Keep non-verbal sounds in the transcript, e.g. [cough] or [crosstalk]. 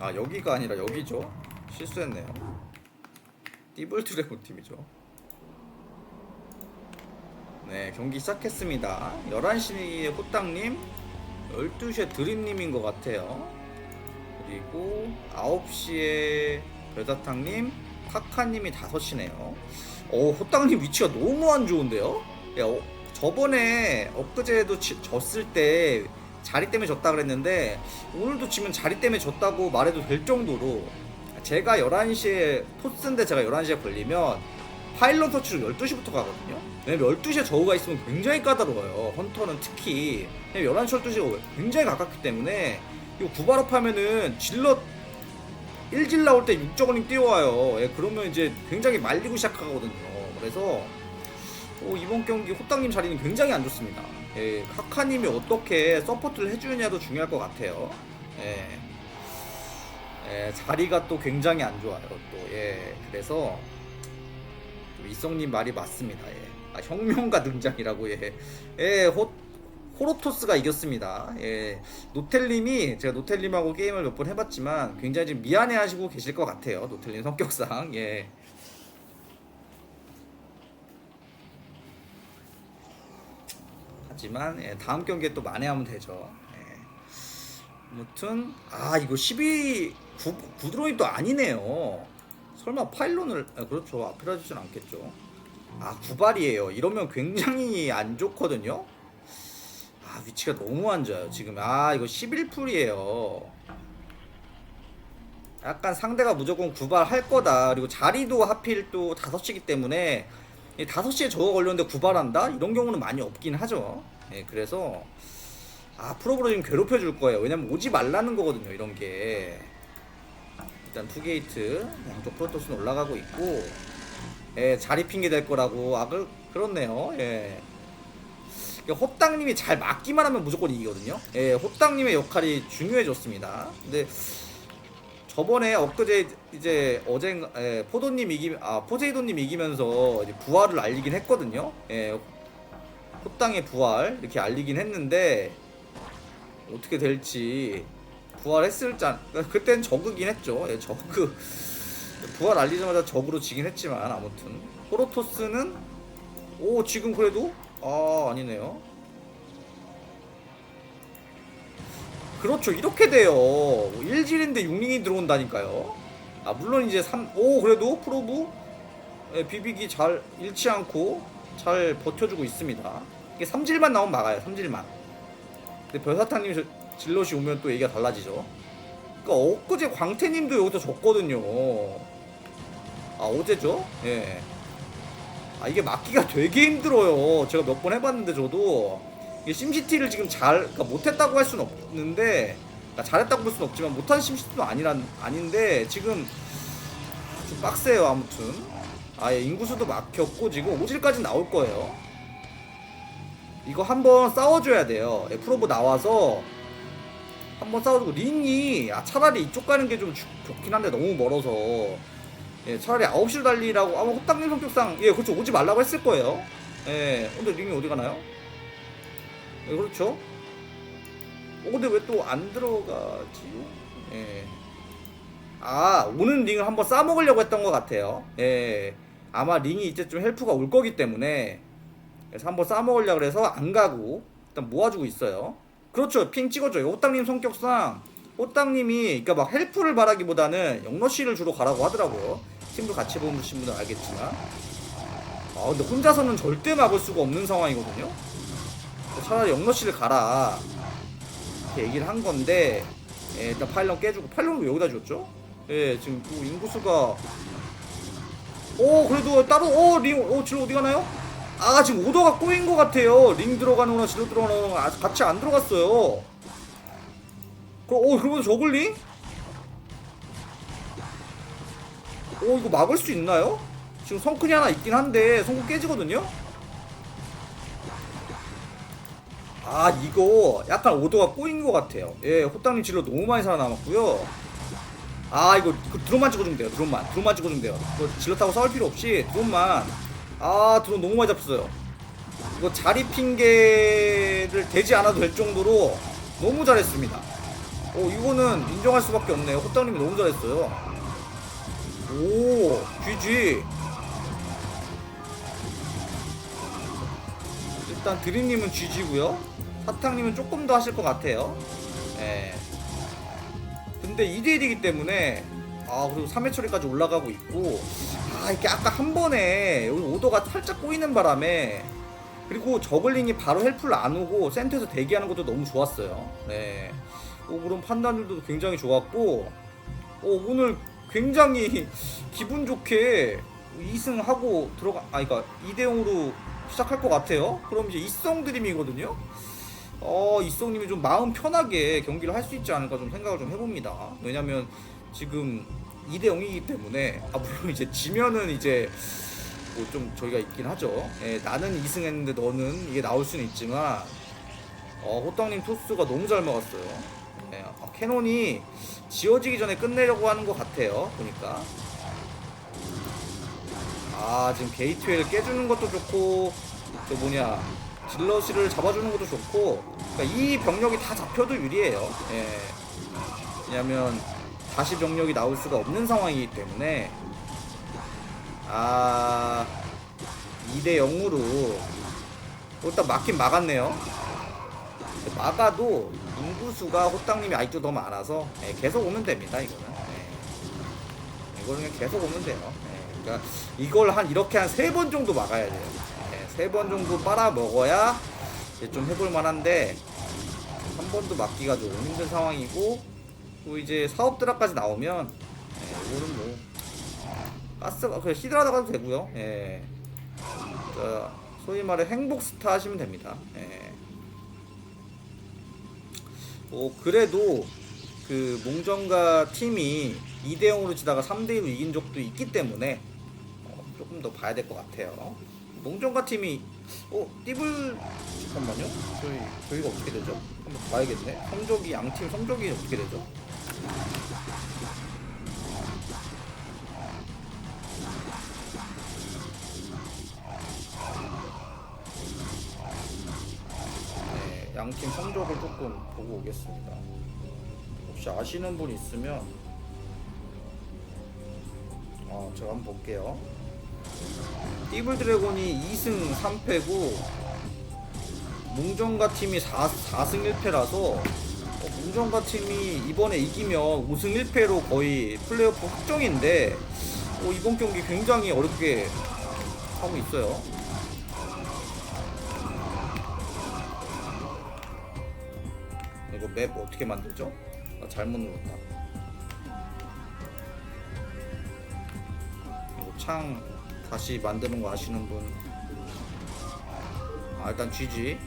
아 여기가 아니라 여기죠? 실수했네요. 띠블 드래곤 팀이죠. 네 경기 시작했습니다. 11시에 호땅님 12시에 드림님인 것 같아요. 그리고 9시에 별사탕님 카카님이 5시네요. 어 호땅님 위치가 너무 안 좋은데요? 야, 어, 저번에 엊그제도 지- 졌을 때 자리 때문에 졌다 그랬는데 오늘도 지면 자리 때문에 졌다고 말해도 될 정도로 제가 11시에 토스인데 제가 11시에 걸리면 파일럿 터치로 12시부터 가거든요. 왜냐면 12시에 저우가 있으면 굉장히 까다로워요. 헌터는 특히. 왜냐면 11시 12시가 굉장히 가깝기 때문에 이거 구발업 하면은 질럿 1질 나올 때 6저글링 뛰어와요. 예, 그러면 이제 굉장히 말리고 시작하거든요. 그래서 어, 이번 경기 호땅님 자리는 굉장히 안 좋습니다. 예, 카카님이 어떻게 서포트를 해주느냐도 중요할 것 같아요. 예, 예, 자리가 또 굉장히 안 좋아요. 또 예, 그래서 또 이성님 말이 맞습니다. 예. 아, 혁명가 등장이라고 예, 예, 호 호로토스가 이겼습니다. 예, 노텔님이 제가 노텔님하고 게임을 몇 번 해봤지만 굉장히 지금 미안해하시고 계실 것 같아요. 노텔님 성격상 예. 하지만 예, 다음 경기에 또 만회하면 되죠. 예. 아무튼 아 이거 12 구, 구드론이 또 아니네요. 설마 파일론을 아, 그렇죠 앞이라지진 않겠죠. 아 구발이에요. 이러면 굉장히 안 좋거든요. 아 위치가 너무 안 좋아요 지금. 아 이거 11풀이에요. 약간 상대가 무조건 구발할 거다. 그리고 자리도 하필 또 5시기 때문에 이 5시에 저거 걸렸는데 구발한다? 이런 경우는 많이 없긴 하죠. 예, 그래서 앞으로 지금 괴롭혀 줄 거예요. 왜냐면 오지 말라는 거거든요, 이런 게. 일단 투게이트 양쪽 프로토스는 올라가고 있고 예, 자리 핑계 될 거라고 아 그, 그렇네요. 예. 호땅님이 잘 막기만 하면 무조건 이기거든요. 예, 호땅님의 역할이 중요해졌습니다. 근데 저번에 엊그제 이제 어제 예, 포도님 이기 아 포세이돈님 이기면서 이제 부활을 알리긴 했거든요. 예, 호땅의 부활 이렇게 알리긴 했는데 어떻게 될지 부활했을 짠 그땐 저그긴 했죠. 예, 저그 [laughs] 부활 알리자마자 적으로 지긴 했지만 아무튼 호로토스는 오 지금 그래도 아 아니네요. 그렇죠. 이렇게 돼요. 1질인데 6링이 들어온다니까요. 아, 물론 이제 3, 오, 그래도 프로브 예, 비비기 잘 잃지 않고 잘 버텨주고 있습니다. 이게 3질만 나오면 막아요. 3질만. 근데 별사탕님 저- 질럿이 오면 또 얘기가 달라지죠. 그러니까 엊그제 광태님도 여기서 졌거든요. 아, 어제죠? 예. 아, 이게 막기가 되게 힘들어요. 제가 몇 번 해봤는데 저도 이게 심시티를 지금 잘 그러니까 못했다고 할 수는 없는데 그러니까 잘했다고 볼 수는 없지만 못한 심시티도 아니란 아닌데 지금 좀 빡세요 아무튼. 아예 인구수도 막혔고 지금 오질까지 나올 거예요. 이거 한번 싸워줘야 돼요. 예, 프로브 나와서 한번 싸워주고 링이 아, 차라리 이쪽 가는 게 좀 좋긴 한데 너무 멀어서. 예, 차라리 9시로 달리라고 아마 호땅님 성격상 예 그렇죠. 오지 말라고 했을 거예요. 예 근데 링이 어디 가나요? 예, 그렇죠. 어, 근데 왜 또 안 들어가지? 예. 아, 오는 링을 한번 싸먹으려고 했던 것 같아요. 예. 아마 링이 이제 좀 헬프가 올 거기 때문에 그래서 한번 싸먹으려고 해서 안 가고 일단 모아주고 있어요. 그렇죠. 핑 찍어줘요. 호땅님 성격상 호땅님이 그러니까 막 헬프를 바라기보다는 영러쉬를 주로 가라고 하더라고요. 팀도 같이 보신 분은 알겠지만. 아, 근데 혼자서는 절대 막을 수가 없는 상황이거든요. 차라리 영러씨를 가라 이렇게 얘기를 한 건데 예, 일단 파일럿 깨주고 파일럿을 왜 여기다 줬죠? 예 지금 또 인구수가 오 그래도 따로 오링오 질러 어디 가나요? 아 지금 오더가 꼬인 것 같아요 링 들어가는거나 질러 들어가는 아, 같이 안 들어갔어요 그럼 오 그러면 저글링? 오 이거 막을 수 있나요? 지금 성큰이 하나 있긴 한데 성큰 깨지거든요? 아 이거 약간 오도가 꼬인 것 같아요. 예 호땅님 질러 너무 많이 살아남았고요. 아 이거, 이거 드론만 찍어주면 돼요 드론만. 드론만 찍어주면 돼요. 질러 타고 싸울 필요 없이 드론만. 아 드론 너무 많이 잡혔어요. 이거 자리 핑계를 대지 않아도 될 정도로 너무 잘했습니다. 오 이거는 인정할 수밖에 없네요. 호땅님이 너무 잘했어요. 오 GG. 일단 드림님은 GG고요. 사탕님은 조금 더 하실 것 같아요. 예. 근데 2대1이기 때문에 아 그리고 3회 처리까지 올라가고 있고 아 이렇게 아까 한 번에 여기 오더가 살짝 꼬이는 바람에 그리고 저글링이 바로 헬프를 안 오고 센터에서 대기하는 것도 너무 좋았어요. 네. 오, 그런 판단들도 굉장히 좋았고 오, 오늘 굉장히 기분 좋게 2승하고 들어가 아 그러니까 2대 0으로 시작할 것 같아요. 그럼 이제 이성 드림이거든요. 어, 이성님이 좀 마음 편하게 경기를 할 수 있지 않을까 좀 생각을 좀 해봅니다. 왜냐면 지금 2대 0이기 때문에 아 물론 이제 지면은 이제 뭐 좀 저희가 있긴 하죠. 예, 나는 2승 했는데 너는 이게 나올 수는 있지만 어, 호떡님 토스가 너무 잘 먹었어요. 예, 아, 캐논이 지어지기 전에 끝내려고 하는 것 같아요. 보니까. 아 지금 게이트웨이를 깨주는 것도 좋고 또 뭐냐 딜러시를 잡아주는 것도 좋고 그러니까 이 병력이 다 잡혀도 유리해요. 예. 왜냐면 다시 병력이 나올 수가 없는 상황이기 때문에 아 2대 0으로 일단 막긴 막았네요. 막아도 인구수가 호땅님이 아직도 더 많아서 예, 계속 오면 됩니다 이거는. 예. 이거는 계속 오면 돼요. 예, 그러니까 이걸 한 이렇게 한 세 번 정도 막아야 돼요. 세번 정도 빨아 먹어야 이제 좀 해볼 만한데 한 번도 막기가 조금 힘든 상황이고 또 이제 사업 드랍까지 나오면 예, 이거는 뭐 가스가 그냥 히드라다 가도 되고요. 예. 자, 소위 말해 행복 스타 하시면 됩니다. 예. 뭐 그래도 그 몽정가 팀이 2대 0으로 지다가 3대 1로 이긴 적도 있기 때문에 어, 조금 더 봐야 될 것 같아요. 몽정가 팀이 어 띠블 잠깐만요. 저희 저희가 어떻게 되죠? 한번 봐야겠네. 성적이 양팀 성적이 어떻게 되죠? 네, 양팀 성적을 조금 보고 오겠습니다. 혹시 아시는 분 있으면 어, 제가 한번 볼게요. 띠블 드래곤이 2승 3패고 몽정가 팀이 4, 4승 1패라서 어, 몽정가 팀이 이번에 이기면 5승 1패로 거의 플레이오프 확정인데 어, 이번 경기 굉장히 어렵게 하고 있어요. 이거 맵 어떻게 만들죠? 나 잘못 눌렀다. 이거 창 다시 만드는 거 아시는 분? 아 일단 GG